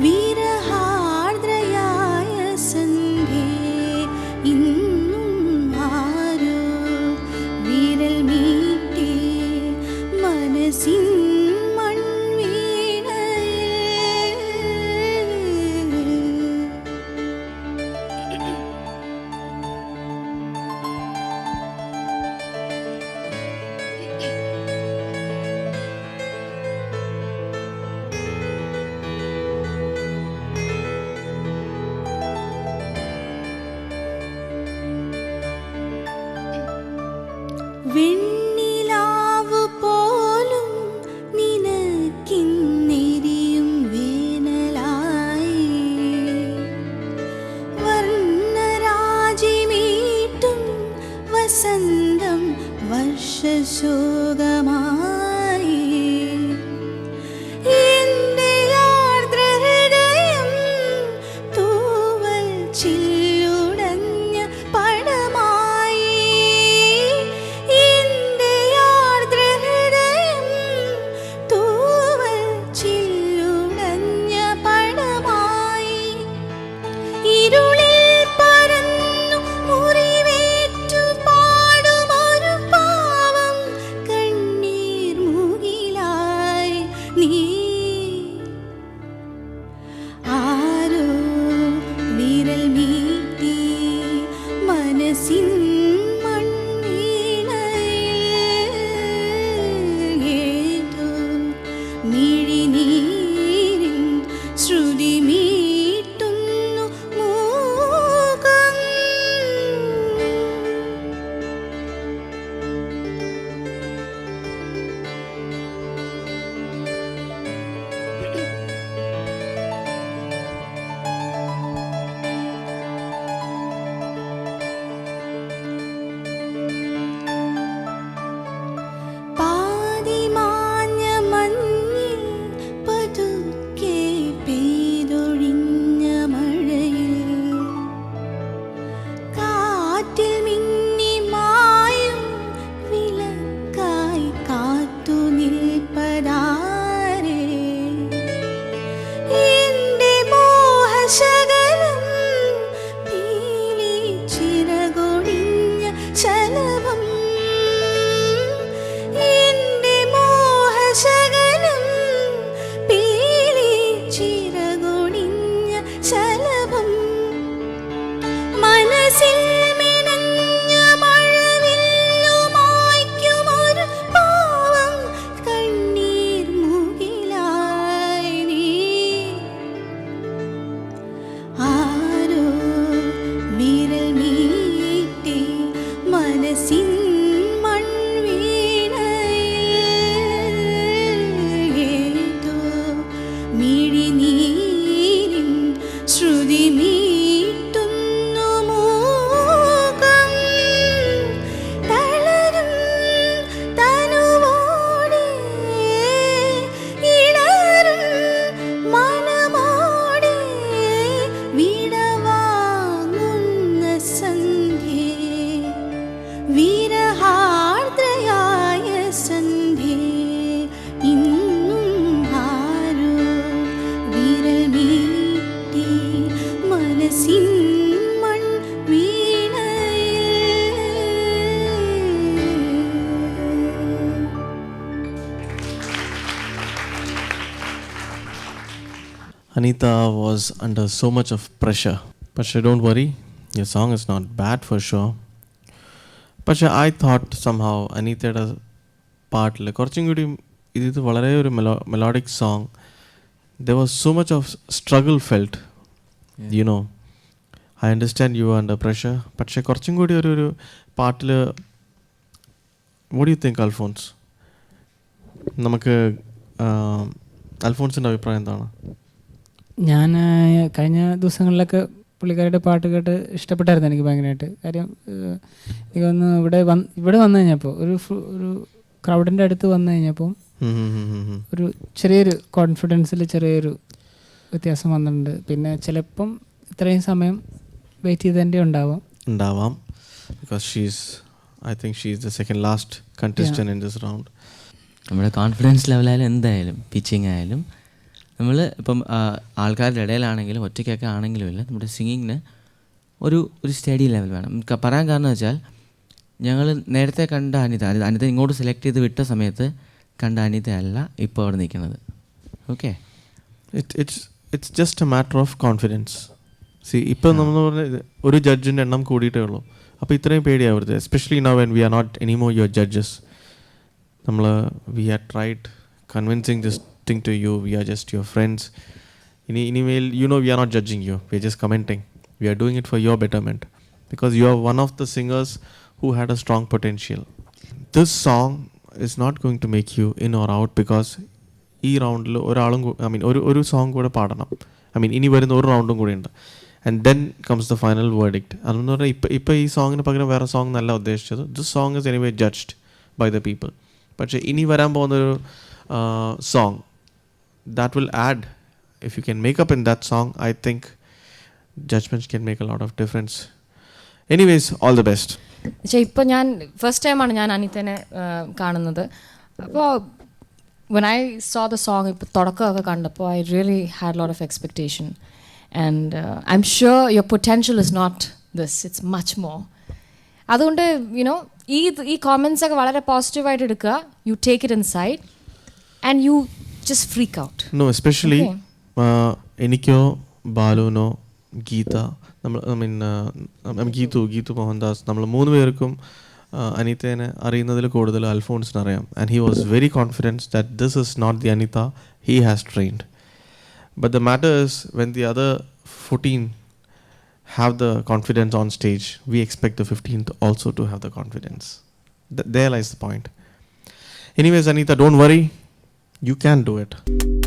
வீர Anita was under so much of pressure. Pasha, don't worry, your song is not bad for sure. പക്ഷെ I thought somehow അനീത്തയുടെ പാട്ടിൽ കുറച്ചും കൂടി ഇത് വളരെ ഒരു mellow melodic song there was so much of struggle felt you know I understand you under pressure പക്ഷേ കുറച്ചും കൂടി ഒരു ഒരു പാട്ടിൽ വോട്ട് യു തിങ്ക് അൽഫോൺസ് നമുക്ക് അൽഫോൺസിന്റെ അഭിപ്രായം എന്താണ്? ഞാൻ കഴിഞ്ഞ ദിവസങ്ങളിലൊക്കെ പുള്ളിക്കാരുടെ പാട്ട് കേട്ട് ഇഷ്ടപ്പെട്ടായിരുന്നു എനിക്ക് ഭയങ്കരമായിട്ട് കാര്യം എനിക്ക് വന്ന് ഇവിടെ വന്ന് ഇവിടെ വന്നു കഴിഞ്ഞപ്പോൾ ഒരു ഫു- ഒരു ക്രൗഡിന്റെ അടുത്ത് വന്നു കഴിഞ്ഞപ്പോൾ. ഒരു ചെറിയൊരു കോൺഫിഡൻസിൽ ചെറിയൊരു വ്യത്യാസം വന്നിട്ടുണ്ട്. പിന്നെ ചിലപ്പം ഇത്രയും സമയം വെയിറ്റ് ചെയ്തതിന്റെ ഉണ്ടാവാം. ഉണ്ടാവാം. Because she's I think she's the second last contestant in this round നമ്മുടെ കോൺഫിഡൻസ് ലെവലായാലും എന്തായാലും പിച്ചിങ് ആയാലും നമ്മൾ ഇപ്പം ആൾക്കാരുടെ ഇടയിലാണെങ്കിലും ഒറ്റയ്ക്കൊക്കെ ആണെങ്കിലും ഇല്ല നമ്മുടെ സിംഗിങ്ങിന് ഒരു ഒരു സ്റ്റഡി ലെവൽ വേണം. പറയാൻ കാരണം വെച്ചാൽ ഞങ്ങൾ നേരത്തെ കണ്ട അനിത അനിത അനിത ഇങ്ങോട്ട് സെലക്ട് ചെയ്ത് വിട്ട സമയത്ത് കണ്ട അനിതയല്ല ഇപ്പോൾ അവിടെ നിൽക്കുന്നത്. Okay it it's it's just a matter of confidence see ഇപ്പം നമ്മൾ പറഞ്ഞ ഒരു ജഡ്ജിന്റെ എണ്ണം കൂടിയിട്ടേ ഉള്ളൂ. അപ്പോൾ ഇത്രയും പേടിയാവരുത് especially now when we are not any more your judges നമ്മൾ we are tried convincing this thing to you we are just your friends ഇനി ഇനിമേൽ you know we are not judging you we are just commenting we are doing it for your betterment because you are one of the singers who had a strong potential this song is not going to make you in or out because ഈ റൗണ്ടിൽ ഒരാളും I mean ഒരു ഒരു song കൂടെ പാടണം. I mean ഇനി വരുന്ന ഒരു റൗണ്ടും കൂടെ ഉണ്ട്. And then comes the final verdict അതെന്ന് പറഞ്ഞാൽ ഇപ്പം ഇപ്പം ഈ സോങ്ങിന് പകരം വേറെ സോങ് നല്ല ഉദ്ദേശിച്ചത്. This song is anyway judged by the people പക്ഷേ ഇനി വരാൻ പോകുന്നൊരു song that will add if you can make up in that song I think judgements can make a lot of difference anyways all the best പക്ഷേ ഇപ്പോൾ ഞാൻ first ടൈമാണ് ഞാൻ അനിതനെ ആ, കാണുന്നത് അപ്പോൾ when I saw the song ഇപ്പോൾ തുടക്കമൊക്കെ കണ്ടപ്പോൾ I really had lot of expectation and I'm sure your potential is not this it's much more അതുകൊണ്ട് യുനോ ഈ ഈ കോമെൻറ്റ്സ് ഒക്കെ വളരെ പോസിറ്റീവായിട്ട് എടുക്കുക you take it inside and you just freak out no especially Okay. എനിക്കോ ബാലുവിനോ ഗീത നമ്മൾ ഐ മീൻ ഗീതു ഗീതു മോഹൻദാസ് നമ്മൾ മൂന്ന് പേർക്കും ആ, അനിതേനെ അറിയുന്നതിൽ കൂടുതൽ അൽഫോൺസിന് അറിയാം and he was very confidence that this is not the Anitha he has trained but the matter is when the other fourteen have the confidence on stage, we expect the 15th also to have the confidence. Th- there lies the point. Anyways, Anita, don't worry. You can do it.